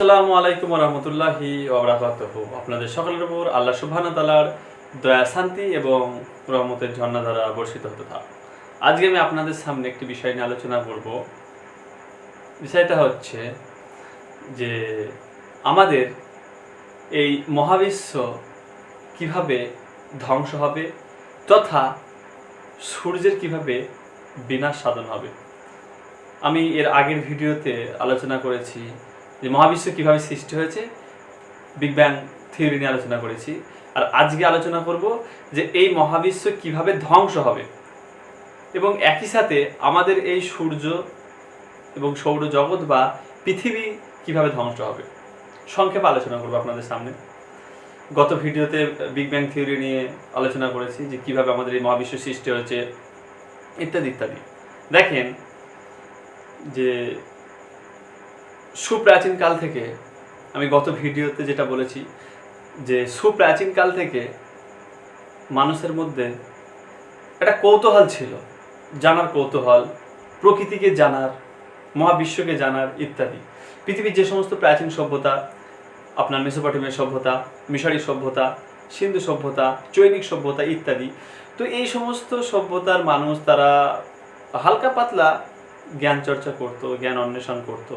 আসসালামু আলাইকুম রহমতুল্লাহি আপনাদের সকলের উপর আল্লাহ সুবহানাহু তাআলার দয়া, শান্তি এবং রহমতের ঝর্ণা দ্বারা বর্ষিত হতে থাক। আজকে আমি আপনাদের সামনে একটি বিষয় নিয়ে আলোচনা করব। বিষয়টা হচ্ছে যে আমাদের এই মহাবিশ্ব কীভাবে ধ্বংস হবে তথা সূর্যের কীভাবে বিনাশ সাধন হবে। আমি এর আগের ভিডিওতে আলোচনা করেছি যে মহাবিশ্ব কীভাবে সৃষ্টি হয়েছে বিগ ব্যাং থিওরি নিয়ে আলোচনা করেছি। আর আজকে আলোচনা করব যে এই মহাবিশ্ব কীভাবে ধ্বংস হবে। এবং একই সাথে আমাদের এই সূর্য এবং সৌরজগৎ বা পৃথিবী কীভাবে ধ্বংস হবে, সংক্ষেপে আলোচনা করব আপনাদের সামনে। গত ভিডিওতে বিগ ব্যাং থিওরি নিয়ে আলোচনা করেছি যে কীভাবে আমাদের এই মহাবিশ্ব সৃষ্টি হয়েছে, ইত্যাদি ইত্যাদি। দেখেন যে সুপ্রাচীন কাল থেকে, আমি গত ভিডিওতে যেটা বলেছি যে সুপ্রাচীন কাল থেকে মানুষের মধ্যে একটা কৌতূহল ছিল। জানার কৌতূহল, প্রকৃতিকে জানার, মহাবিশ্বকে জানার ইত্যাদি। পৃথিবীর যে সমস্ত প্রাচীন সভ্যতা, আপনার মেসোপটেমিয়া সভ্যতা, মিশরি সভ্যতা, সিন্ধু সভ্যতা, চৈনিক সভ্যতা ইত্যাদি, তো এই সমস্ত সভ্যতার মানুষ তারা হালকা পাতলা জ্ঞান চর্চা করতো, জ্ঞান অন্বেষণ করতো।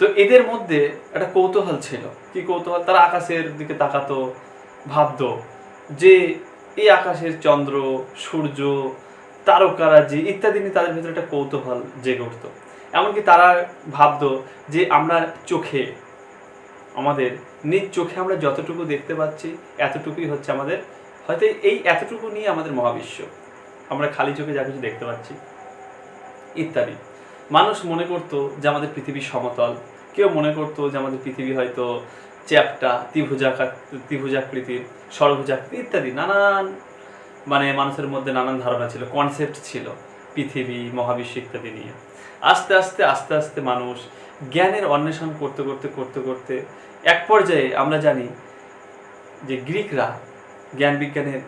তো এদের মধ্যে একটা কৌতূহল ছিল। কি কৌতূহল? তারা আকাশের দিকে তাকাতো, ভাবতো যে এই আকাশের চন্দ্র, সূর্য তারকারাজি ইত্যাদি নিয়ে তাদের ভিতরে একটা কৌতূহল জেগে উঠতো। এমনকি তারা ভাবতো যে আমরা চোখে, আমাদের নিজ চোখে আমরা যতটুকু দেখতে পাচ্ছি, এতটুকুই হচ্ছে আমাদের, হয়তো এই এতটুকু নিয়ে আমাদের মহাবিশ্ব। আমরা খালি চোখে যা কিছু দেখতে পাচ্ছি, ইত্যাদি। মানুষ মনে করতো যে আমাদের পৃথিবী সমতল। কেউ মনে করতো যে আমাদের পৃথিবী হয়তো চ্যাপ্টা, ত্রিভুজাকার, ত্রিভুজাকৃতির, ষড়ভুজাকৃতি ইত্যাদি, নানান মানে মানুষের মধ্যে নানান ধারণা ছিল কনসেপ্ট ছিল পৃথিবী, মহাবিশ্ব ইত্যাদি নিয়ে। আস্তে আস্তে আস্তে আস্তে মানুষ জ্ঞানের অন্বেষণ করতে করতে করতে করতে এক পর্যায়ে আমরা জানি যে গ্রিকরা জ্ঞান বিজ্ঞানের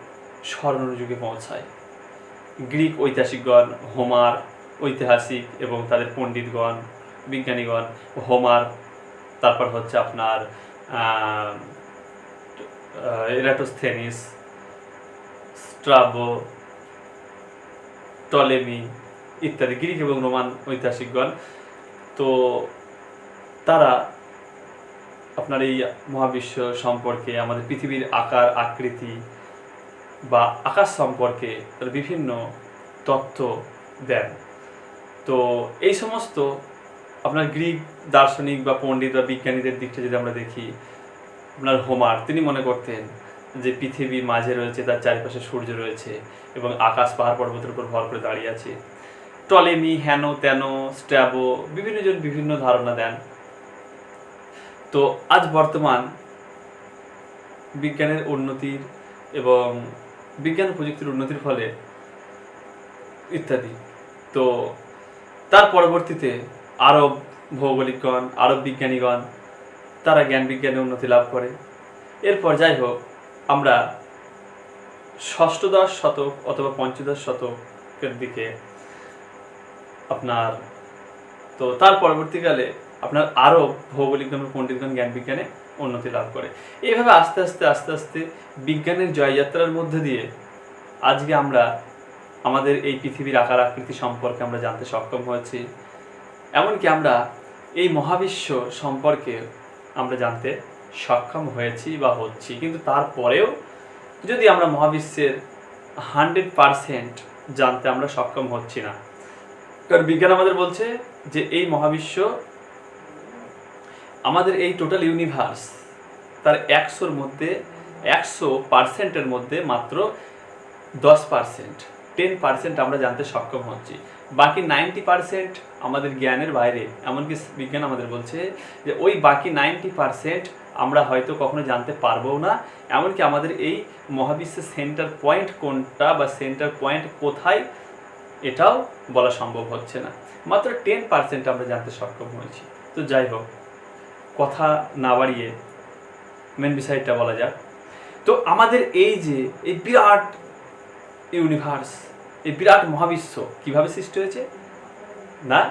স্বর্ণযুগে পৌঁছায়। গ্রিক ঐতিহাসিকগণ, হোমার ঐতিহাসিক এবং তাদের পণ্ডিতগণ, বিজ্ঞানীগণ, হোমার, তারপর হচ্ছে আপনার এরাটোস্থেনিস, স্ট্রাবো, টলেমি ইত্যাদি গ্রিক এবং রোমান ঐতিহাসিকগণ। তো তারা আপনার এই মহাবিশ্ব সম্পর্কে, আমাদের পৃথিবীর আকার, আকৃতি বা আকাশ সম্পর্কে বিভিন্ন তথ্য দেন। তো এই সমস্ত আপনার গ্রিক দার্শনিক বা পণ্ডিত বা বিজ্ঞানীদের দিকটা যদি আমরা দেখি, আপনার হোমার, তিনি মনে করতেন যে পৃথিবী মাঝে রয়েছে, তার চারিপাশে সূর্য রয়েছে এবং আকাশ পাহাড় পর্বতের উপর ভর করে দাঁড়িয়ে আছে। টলেমি, হেন, তেন, স্ট্যাবো বিভিন্ন জন বিভিন্ন ধারণা দেন। তো আজ বর্তমান বিজ্ঞানের উন্নতির এবং বিজ্ঞান প্রযুক্তির উন্নতির ফলে ইত্যাদি। তো তার পরবর্তীতে আরব ভৌগোলিকগণ, আরব বিজ্ঞানীগণ, তারা জ্ঞান বিজ্ঞানে উন্নতি লাভ করে। এরপর যাই হোক, আমরা ষষ্ঠদশ শতক অথবা পঞ্চদশ শতকের দিকে আপনার, তো তার পরবর্তীকালে আপনার আরও ভৌগোলিকগণ পণ্ডিতগণ জ্ঞান বিজ্ঞানে উন্নতি লাভ করে। এইভাবে আস্তে আস্তে আস্তে আস্তে বিজ্ঞানের জয়যাত্রার মধ্যে দিয়ে আজকে আমরা আমাদের এই পৃথিবীর আকার আকৃতি সম্পর্কে আমরা জানতে সক্ষম হয়েছি। এমনকি আমরা এই মহাবিশ্ব সম্পর্কে আমরা জানতে সক্ষম হয়েছি বা হচ্ছি। কিন্তু তারপরেও যদি আমরা মহাবিশ্বের হান্ড্রেড পারসেন্ট জানতে আমরা সক্ষম হচ্ছি না। কারণ বিজ্ঞান আমাদের বলছে যে এই মহাবিশ্ব আমাদের এই টোটাল ইউনিভার্স তার একশোর মধ্যে, একশো পার্সেন্টের মধ্যে মাত্র দশ পার্সেন্ট। টেন পার্সেন্ট আমরা জানতে সক্ষম হচ্ছি। বাকি নাইনটি পার্সেন্ট আমাদের জ্ঞানের বাইরে। এমনকি বিজ্ঞান আমাদের বলছে যে, ওই বাকি নাইনটি পার্সেন্ট আমরা হয়তো কখনো জানতে পারব না। এমনকি আমাদের এই মহাবিশ্বের সেন্টার পয়েন্ট কোনটা বা সেন্টার পয়েন্ট কোথায়, এটাও বলা সম্ভব হচ্ছে না। মাত্র টেন পার্সেন্ট আমরা জানতে সক্ষম হয়েছি। তো যাই হোক, কথা না বাড়িয়ে মেন বিষয়টা বলা যাক। তো আমাদের এই যে, এই বিরাট ইউনিভার্স এই বিরাট মহাবিশ্ব কীভাবে সৃষ্টি হয়েছে? না?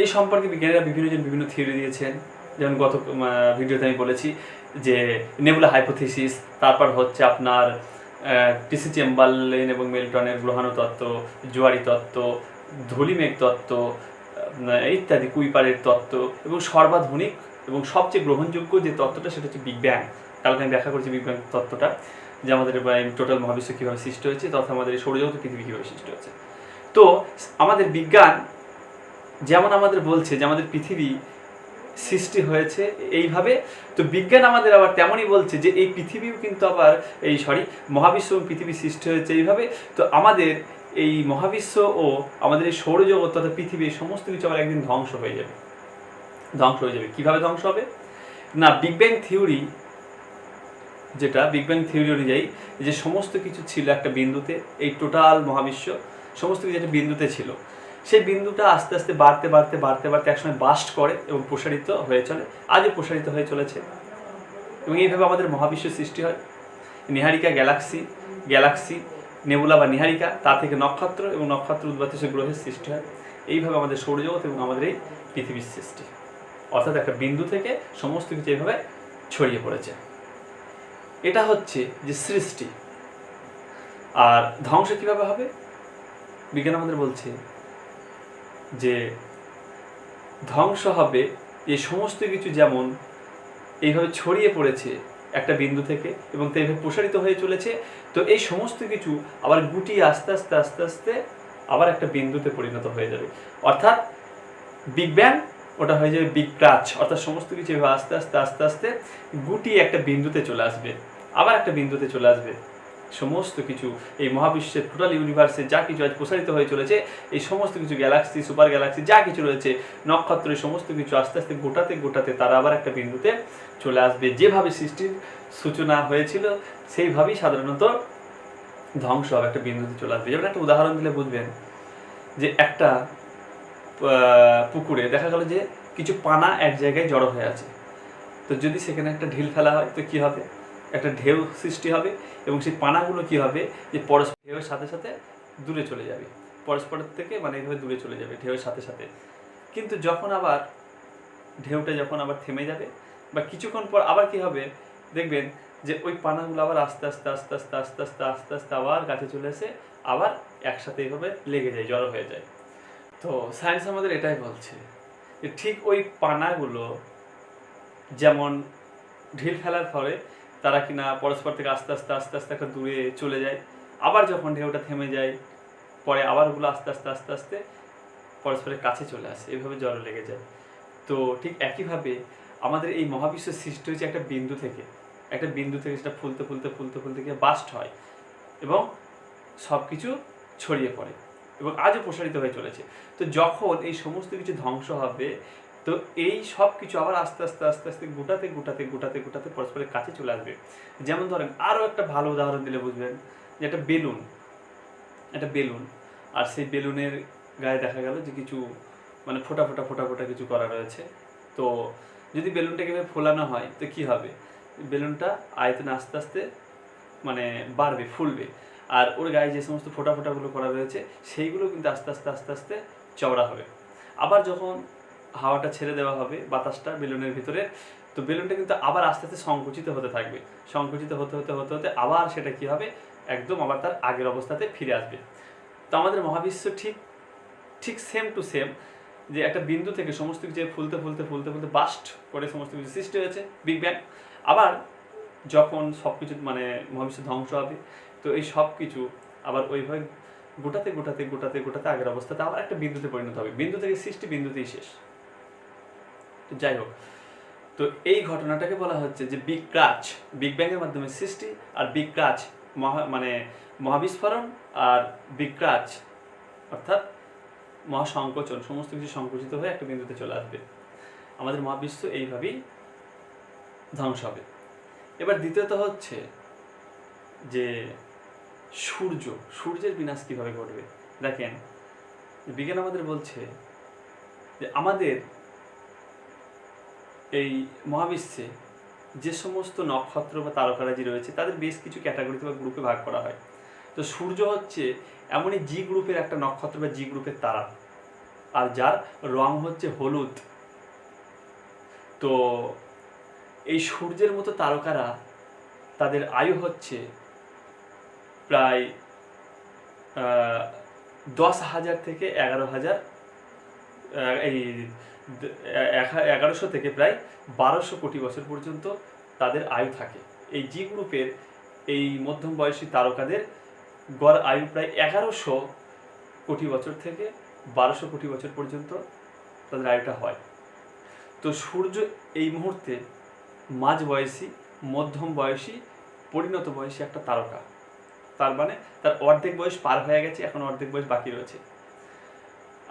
এই সম্পর্কে বিজ্ঞানীরা বিভিন্ন জন বিভিন্ন থিওরি দিয়েছেন। যেমন গত ভিডিওতে আমি বলেছি যে নেবুলা হাইপোথিসিস তারপর হচ্ছে আপনার টিসি চেম্বারলেন এবং মেলটনের গ্রহাণু তত্ত্ব, জোয়ারি তত্ত্ব, ধূলিমেঘ তত্ত্ব ইত্যাদি, কুইপারের তত্ত্ব এবং সর্বাধুনিক এবং সবচেয়ে গ্রহণযোগ্য যে তত্ত্বটা সেটা হচ্ছে বিগ ব্যাং কালকে আমি ব্যাখ্যা করেছি বিগ ব্যাং তত্ত্বটা। যে আমাদের টোটাল মহাবিশ্ব কীভাবে সৃষ্টি হয়েছে, তথা আমাদের এই সৌরজগৎ পৃথিবী কীভাবে সৃষ্টি হয়েছে। তো, আমাদের বিজ্ঞান যেমন আমাদের বলছে যে আমাদের পৃথিবী সৃষ্টি হয়েছে এইভাবে, তো বিজ্ঞান আমাদের আবার তেমনই বলছে যে এই পৃথিবীও কিন্তু আবার এই সরি মহাবিশ্ব এবং পৃথিবী সৃষ্টি হয়েছে এইভাবে। তো আমাদের এই মহাবিশ্ব ও আমাদের এই সৌরজগৎ তথা পৃথিবী এই সমস্ত কিছু আবার একদিন ধ্বংস হয়ে যাবে। ধ্বংস হয়ে যাবে। কীভাবে ধ্বংস হবে? না, বিগ ব্যাং থিওরি যেটা বিগ ব্যাং থিওরি অনুযায়ী যে সমস্ত কিছু ছিল একটা বিন্দুতে, এই টোটাল মহাবিশ্ব সমস্ত কিছু একটা বিন্দুতে ছিল। সেই বিন্দুটা আস্তে আস্তে বাড়তে বাড়তে বাড়তে বাড়তে একসময় বাস্ট করে এবং প্রসারিত হয়ে চলে। আজও প্রসারিত হয়ে চলেছে। এবং এইভাবে আমাদের মহাবিশ্ব সৃষ্টি হয়। নিহারিকা গ্যালাক্সি গ্যালাক্সি, নেবুলা বা নিহারিকা, তা থেকে নক্ষত্র এবং নক্ষত্র উদ্বাতিত গ্রহের সৃষ্টি হয়। এইভাবে আমাদের সৌরজগৎ এবং আমাদের এই পৃথিবীর সৃষ্টি। অর্থাৎ একটা বিন্দু থেকে সমস্ত কিছু এইভাবে ছড়িয়ে পড়েছে। এটা হচ্ছে যে সৃষ্টি। আর ধ্বংস কীভাবে হবে? বিজ্ঞান আমাদের বলছে যে ধ্বংস হবে এই সমস্ত কিছু যেমন এইভাবে ছড়িয়ে পড়েছে একটা বিন্দু থেকে এবং তা এইভাবে প্রসারিত হয়ে চলেছে, তো এই সমস্ত কিছু আবার গুটি আস্তে আস্তে আস্তে আস্তে আবার একটা বিন্দুতে পরিণত হয়ে যাবে। অর্থাৎ বিগ ব্যাং ওটা হয়ে যাবে বিগ ক্রাচ অর্থাৎ সমস্ত কিছু এভাবে আস্তে আস্তে আস্তে আস্তে গুটিয়ে একটা বিন্দুতে চলে আসবে। আবার একটা বিন্দুতে চলে আসবে। সমস্ত কিছু, এই মহাবিশ্বের টোটাল ইউনিভার্সে যা কিছু আজ প্রসারিত হয়ে চলেছে, এই সমস্ত কিছু গ্যালাক্সি সুপার গ্যালাক্সি যা কিছু রয়েছে নক্ষত্র এই সমস্ত কিছু আস্তে আস্তে, গোটাতে গোটাতে তারা আবার একটা বিন্দুতে চলে আসবে। যেভাবে সৃষ্টির সূচনা হয়েছিল, সেইভাবেই সাধারণত ধ্বংস হবে, একটা বিন্দুতে চলে আসবে। যেমন একটা উদাহরণ দিলে বুঝবেন যে একটা পুকুরে দেখা গেল যে কিছু পানা এক জায়গায় জড়ো হয়ে আছে। তো যদি সেখানে একটা ঢিল ফেলা হয়, তো কি হবে? একটা ঢেউ সৃষ্টি হবে এবং সেই পানাগুলো কি হবে? যে পরস্পর ঢেউয়ের সাথে সাথে দূরে চলে যাবে। পরস্পরের থেকে মানে এইভাবে দূরে চলে যাবে ঢেউয়ের সাথে সাথে। কিন্তু যখন আবার ঢেউটা যখন আবার থেমে যাবে বা কিছুক্ষণ পর আবার কি হবে? দেখবেন যে ওই পানাগুলো আবার আস্তে আস্তে আস্তে আস্তে আস্তে আস্তে আস্তে আস্তে আবার গাছে চলে এসে আবার একসাথে এইভাবে লেগে যায়, জড়ো হয়ে যায়। তো সায়েন্স আমাদের এটাই বলছে যে ঠিক ওই পানাগুলো যেমন ঢিল ফেলার ফলে তারা কিনা পরস্পর থেকে আস্তে আস্তে আস্তে আস্তে একটা দূরে চলে যায়। আবার যখন ঢেউটা থেমে যায়, পরে আবার ওগুলো আস্তে আস্তে আস্তে আস্তে পরস্পরের কাছে চলে আসে। এইভাবে জল লেগে যায়। তো ঠিক একইভাবে আমাদের এই মহাবিশ্ব সৃষ্টি হয়েছে একটা বিন্দু থেকে। একটা বিন্দু থেকে সেটা ফুলতে ফুলতে ফুলতে ফুলতে গিয়ে বাস্ট হয় এবং সব কিছু ছড়িয়ে পড়ে। এবং আজও প্রসারিত হয়ে চলেছে। তো যখন এই সমস্ত কিছু ধ্বংস হবে, তো এই সব কিছু আবার আস্তে আস্তে আস্তে আস্তে গোটাতে গোটাতে গোটাতে গোটাতে পরস্পরের কাছে চলে আসবে। যেমন ধরেন, আরও একটা ভালো উদাহরণ দিলে বুঝবেন যে একটা বেলুন একটা বেলুন, আর সেই বেলুনের গায়ে দেখা গেল যে কিছু মানে ফোটা ফোটা ফোটা ফোটা কিছু করা রয়েছে। তো যদি বেলুনটাকে ফোলানো হয়, তো কি হবে? বেলুনটা আয়তনে আস্তে আস্তে মানে বাড়বে, ফুলবে। আর ওর গায়ে যে সমস্ত ফোটা ফোটাগুলো করা রয়েছে, সেইগুলো কিন্তু আস্তে আস্তে আস্তে আস্তে চওড়া হবে। আবার যখন হাওয়াটা ছেড়ে দেওয়া হবে বাতাসটা বেলুনের ভিতরে, তো বেলুনটা কিন্তু আবার আস্তে আস্তে সংকুচিত হতে থাকবে। সংকুচিত হতে হতে হতে হতে আবার সেটা কি হবে? একদম আবার তার আগের অবস্থাতে ফিরে আসবে। তো আমাদের মহাবিশ্ব ঠিক ঠিক সেম টু সেম যে একটা বিন্দু থেকে সমস্ত কিছু ফুলতে ফুলতে ফুলতে ফুলতে বাস্ট করে সমস্ত কিছু সৃষ্টি হয়েছে বিগ ব্যাং আবার যখন সব কিছু মানে মহাবিশ্ব ধ্বংস হবে তো এই সব কিছু আবার ওইভাবে গোটাতে গোটাতে গোটাতে গোটাতে আগের অবস্থাতে আবার একটা বিন্দুতে পরিণত হবে। বিন্দু থেকে সৃষ্টি বিন্দুতেই শেষ। তো যাই হোক, তো এই ঘটনাটাকে বলা হচ্ছে যে বিগ ক্রাচ, বিগ ব্যাংয়ের মাধ্যমে সৃষ্টি আর বিগ ক্রাচ মহা মানে মহাবিস্ফোরণ আর বিগ ক্রাচ অর্থাৎ মহাসংকোচন, সমস্ত কিছু সংকুচিত হয়ে একটা বিন্দুতে চলে আসবে। আমাদের মহাবিশ্ব এইভাবেই ধ্বংস হবে। এবার দ্বিতীয়ত হচ্ছে যে সূর্য, সূর্যের বিনাশ কীভাবে ঘটবে? দেখেন, বিজ্ঞান আমাদের বলছে যে আমাদের এই মহাবিশ্বে যে সমস্ত নক্ষত্র বা তারকারাজি রয়েছে, তাদের বেশ কিছু ক্যাটাগরিতে বা গ্রুপে ভাগ করা হয়। তো সূর্য হচ্ছে এমনই জি গ্রুপের একটা নক্ষত্র বা জি গ্রুপের তারা। আর যার রং হচ্ছে হলুদ। তো এই সূর্যের মতো তারকারা, তাদের আয়ু হচ্ছে প্রায় দশ হাজার থেকে এগারো হাজার এই এগারোশো থেকে প্রায় বারোশো কোটি বছর পর্যন্ত তাদের আয়ু থাকে। এই জি গ্রুপের এই মধ্যম বয়সী তারকাদের গড় আয়ু প্রায় এগারোশো কোটি বছর থেকে বারোশো কোটি বছর পর্যন্ত তাদের আয়ুটা হয়। তো সূর্য এই মুহূর্তে মাঝ বয়সী, মধ্যম বয়সী, পরিণত বয়সী একটা তারকা। তার মানে তার অর্ধেক বয়স পার হয়ে গেছে, এখন অর্ধেক বয়স বাকি রয়েছে।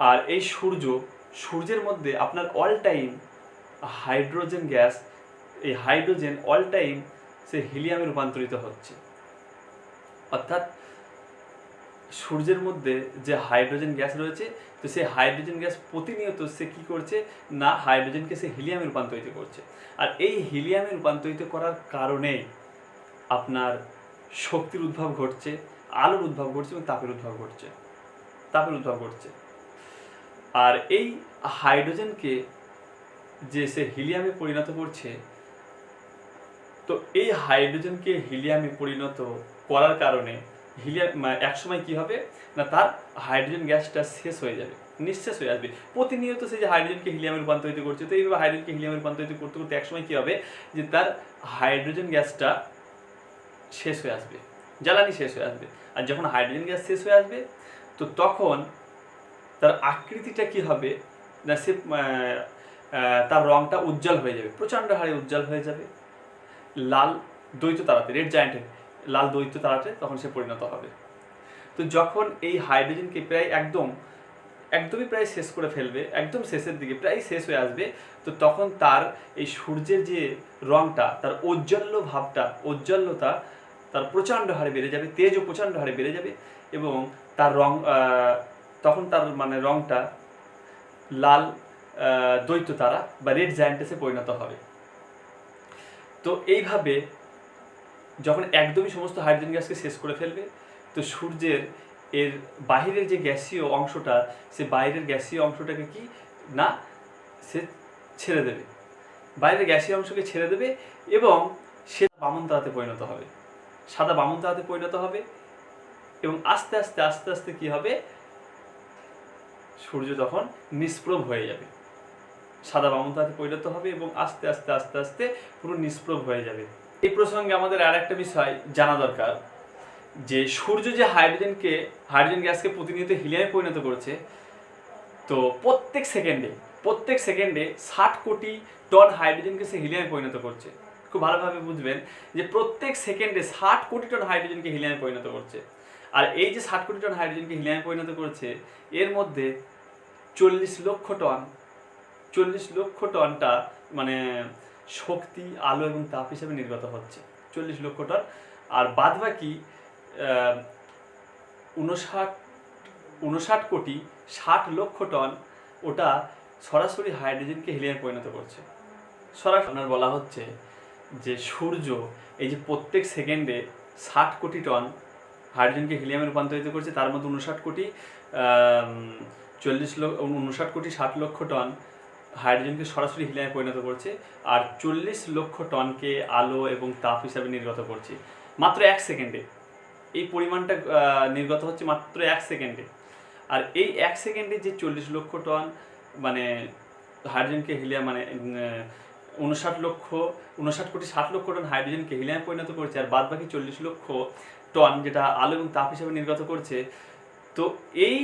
আর এই সূর্য, সূর্যের মধ্যে আপনার অল টাইম হাইড্রোজেন গ্যাস এই হাইড্রোজেন অল টাইম সে হিলিয়ামে রূপান্তরিত হচ্ছে। অর্থাৎ সূর্যের মধ্যে যে হাইড্রোজেন গ্যাস রয়েছে, তো সেই হাইড্রোজেন গ্যাস প্রতিনিয়ত সে কি করছে, না হাইড্রোজেনকে সে হিলিয়ামে রূপান্তরিত করছে। আর এই হিলিয়ামে রূপান্তরিত করার কারণে আপনার শক্তির উদ্ভব ঘটছে, আলোর উদ্ভব ঘটছে এবং তাপের উদ্ভব ঘটছে। তাপের উদ্ভব ঘটছে। আর এই হাইড্রোজেনকে যে সে হিলিয়ামে পরিণত করছে, তো এই হাইড্রোজেনকে হিলিয়ামে পরিণত করার কারণে হিলিয়াম এক সময় কি হবে? না, তার হাইড্রোজেন গ্যাসটা শেষ হয়ে যাবে, নিঃশেষ হয়ে আসবে। প্রতিনিয়ত সে যে হাইড্রোজেনকে হিলিয়ামে রূপান্তরিত করছে, তো এইভাবে হাইড্রোজেনকে হিলিয়ামে রূপান্তরিত করতে করতে একসময় কী হবে? যে তার হাইড্রোজেন গ্যাসটা শেষ হয়ে আসবে, জ্বালানি শেষ হয়ে আসবে। আর যখন হাইড্রোজেন গ্যাস শেষ হয়ে আসবে, তো তখন তার আকৃতিটা কি হবে? না, সে তার রংটা উজ্জ্বল হয়ে যাবে, প্রচণ্ড হারে উজ্জ্বল হয়ে যাবে। লাল দ্বৈত তারাতে, রেড জায়ান্টের লাল দ্বৈত তারাতে তখন সে পরিণত হবে। তো যখন এই হাইড্রোজেনকে প্রায় একদম, একদমই প্রায় শেষ করে ফেলবে, একদম শেষের দিকে প্রায় শেষ হয়ে আসবে, তো তখন তার এই সূর্যের যে রংটা, তার ঔজ্জ্বল্য ভাবটা, ঔজ্জ্বল্যতা তার প্রচণ্ড হারে বেড়ে যাবে, তেজও প্রচণ্ড হারে বেড়ে যাবে এবং তার রং তখন তার মানে রংটা লাল দ্বৈত তারা বা রেড জায়ান্টেসে পরিণত হবে। তো এইভাবে যখন একদমই সমস্ত হাইড্রোজেন গ্যাসকে শেষ করে ফেলবে, তো সূর্যের এর বাহিরের যে গ্যাসীয় অংশটা, সে বাইরের গ্যাসীয় অংশটাকে কি? না, সে ছেড়ে দেবে। বাইরের গ্যাসীয় অংশকে ছেড়ে দেবে এবং সে বামন তারাতে পরিণত হবে। সাদা বামন তারাতে পরিণত হবে এবং আস্তে আস্তে আস্তে আস্তে কি হবে? সূর্য তখন নিষ্প্রভ হয়ে যাবে, সাদা বামন তারাতে পরিণত হবে এবং আস্তে আস্তে আস্তে আস্তে পুরো নিষ্প্রভ হয়ে যাবে। এই প্রসঙ্গে আমাদের আর একটা বিষয় জানা দরকার, যে সূর্য যে হাইড্রোজেনকে, হাইড্রোজেন গ্যাসকে প্রতিনিয়ত হিলিয়ামে পরিণত করছে, তো প্রত্যেক সেকেন্ডে প্রত্যেক সেকেন্ডে ষাট কোটি টন হাইড্রোজেনকে সে হিলিয়ামে পরিণত করছে। খুব ভালোভাবে বুঝবেন যে প্রত্যেক সেকেন্ডে ষাট কোটি টন হাইড্রোজেনকে হিলিয়ামে পরিণত করছে। আর এই যে ষাট কোটি টন হাইড্রোজেনকে হিলিয়ামে পরিণত করছে, এর মধ্যে চল্লিশ লক্ষ টন, চল্লিশ লক্ষ টনটা মানে শক্তি, আলো এবং তাপ হিসাবে নির্গত হচ্ছে। চল্লিশ লক্ষ টন। আর বাদ বাকি উনষাট উনষাট কোটি ষাট লক্ষ টন ওটা সরাসরি হাইড্রোজেনকে হিলিয়ামে পরিণত করছে। সরাসরি আপনার বলা হচ্ছে যে সূর্য, এই যে প্রত্যেক সেকেন্ডে ষাট কোটি টন হাইড্রোজেনকে হিলিয়ামে রূপান্তরিত করছে, তার মধ্যে উনষাট কোটি চল্লিশ লক্ষ উনষাট কোটি ষাট লক্ষ টন হাইড্রোজেনকে সরাসরি হিলিয়ামে পরিণত করছে আর চল্লিশ লক্ষ টনকে আলো এবং তাপ হিসাবে নির্গত করছে। মাত্র এক সেকেন্ডে। এই পরিমাণটা নির্গত হচ্ছে মাত্র এক সেকেন্ডে। আর এই এক সেকেন্ডে যে চল্লিশ লক্ষ টন মানে হাইড্রোজেনকে হিলিয়াম মানে উনষাট লক্ষ উনষাট কোটি ষাট লক্ষ টন হাইড্রোজেনকে হিলিয়ামে পরিণত করছে আর বাদ বাকি চল্লিশ লক্ষ টন যেটা আলো এবং তাপ হিসাবে নির্গত করছে। তো এই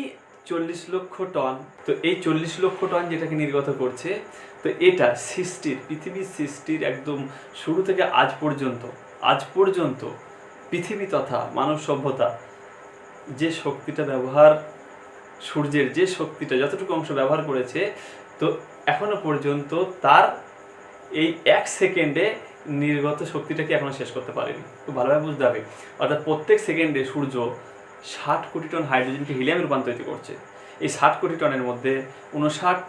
চল্লিশ লক্ষ টন, তো এই চল্লিশ লক্ষ টন যেটাকে নির্গত করছে, তো এটা সৃষ্টির, পৃথিবীর সৃষ্টির একদম শুরু থেকে আজ পর্যন্ত আজ পর্যন্ত পৃথিবী তথা মানব সভ্যতা যে শক্তিটা ব্যবহার, সূর্যের যে শক্তিটা যতটুকু অংশ ব্যবহার করেছে, তো এখনও পর্যন্ত তার এই এক সেকেন্ডে নির্গত শক্তিটাকে এখনও শেষ করতে পারেনি। খুব ভালোভাবে বুঝতে হবে। অর্থাৎ প্রত্যেক সেকেন্ডে সূর্য ষাট কোটি টন হাইড্রোজেনকে হিলিয়ামে রূপান্তরিত করছে। এই ষাট কোটি টনের মধ্যে উনষাট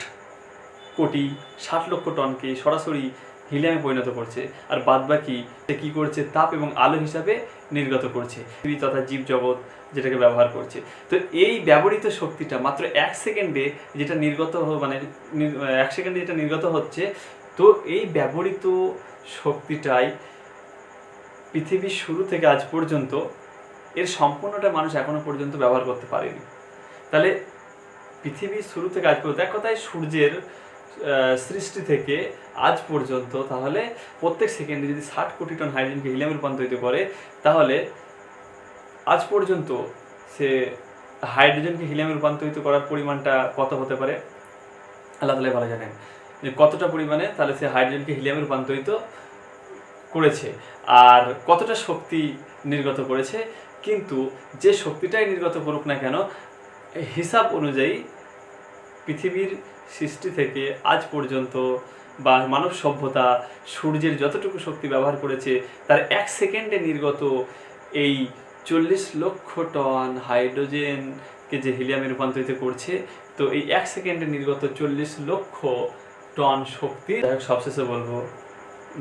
কোটি ষাট লক্ষ টনকে সরাসরি হিলিয়ামে পরিণত করছে। আর বাদ বাকি কী করছে? তাপ এবং আলো হিসাবে নির্গত করছে। পৃথিবী তথা জীবজগৎ যেটাকে ব্যবহার করছে। তো এই ব্যবহৃত শক্তিটা মাত্র এক সেকেন্ডে যেটা নির্গত মানে এক সেকেন্ডে যেটা নির্গত হচ্ছে তো এই ব্যবহৃত শক্তিটাই পৃথিবীর শুরু থেকে আজ পর্যন্ত এর সম্পূর্ণটা মানুষ এখনও পর্যন্ত ব্যবহার করতে পারেনি। তাহলে পৃথিবীর শুরু থেকে আজ পর্যন্ত, এক কথায় সূর্যের সৃষ্টি থেকে আজ পর্যন্ত, তাহলে প্রত্যেক সেকেন্ডে যদি ষাট কোটি টন হাইড্রোজেনকে হিলিয়ামে রূপান্তরিত করে, তাহলে আজ পর্যন্ত সে হাইড্রোজেনকে হিলিয়ামে রূপান্তরিত করার পরিমাণটা কত হতে পারে? আল্লাহ তালাই ভালো জানেন। যে কতটা পরিমাণে তাহলে সে হাইড্রোজেনকে হিলিয়ামে রূপান্তরিত করেছে আর কতটা শক্তি নির্গত করেছে। কিন্তু যে শক্তিটাই নির্গত করুক না কেন, হিসাব অনুযায়ী পৃথিবীর সৃষ্টি থেকে আজ পর্যন্ত বা মানব সভ্যতা সূর্যের যতটুকু শক্তি ব্যবহার করেছে, তার এক সেকেন্ডে নির্গত এই চল্লিশ লক্ষ টন হাইড্রোজেনকে যে হিলিয়ামে রূপান্তরিত করছে, তো এই এক সেকেন্ডে নির্গত চল্লিশ লক্ষ টন শক্তি। সবশেষে বলব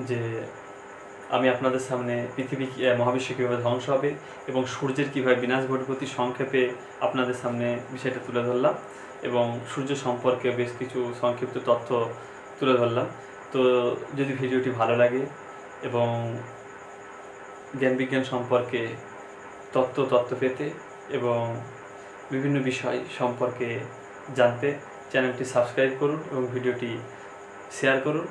যে আমি আপনাদের সামনে পৃথিবী মহাবিশ্ব কীভাবে ধ্বংস হবে এবং সূর্যের কীভাবে বিনাশ ঘটবে অতি সংক্ষেপে আপনাদের সামনে বিষয়টা তুলে ধরলাম এবং সূর্য সম্পর্কে বেশ কিছু সংক্ষিপ্ত তথ্য তুলে ধরলাম। তো যদি ভিডিওটি ভালো লাগে এবং জ্ঞান বিজ্ঞান সম্পর্কে তত্ত্ব তত্ত্ব পেতে এবং বিভিন্ন বিষয় সম্পর্কে জানতে, চ্যানেলটি সাবস্ক্রাইব করুন এবং ভিডিওটি শেয়ার করুন।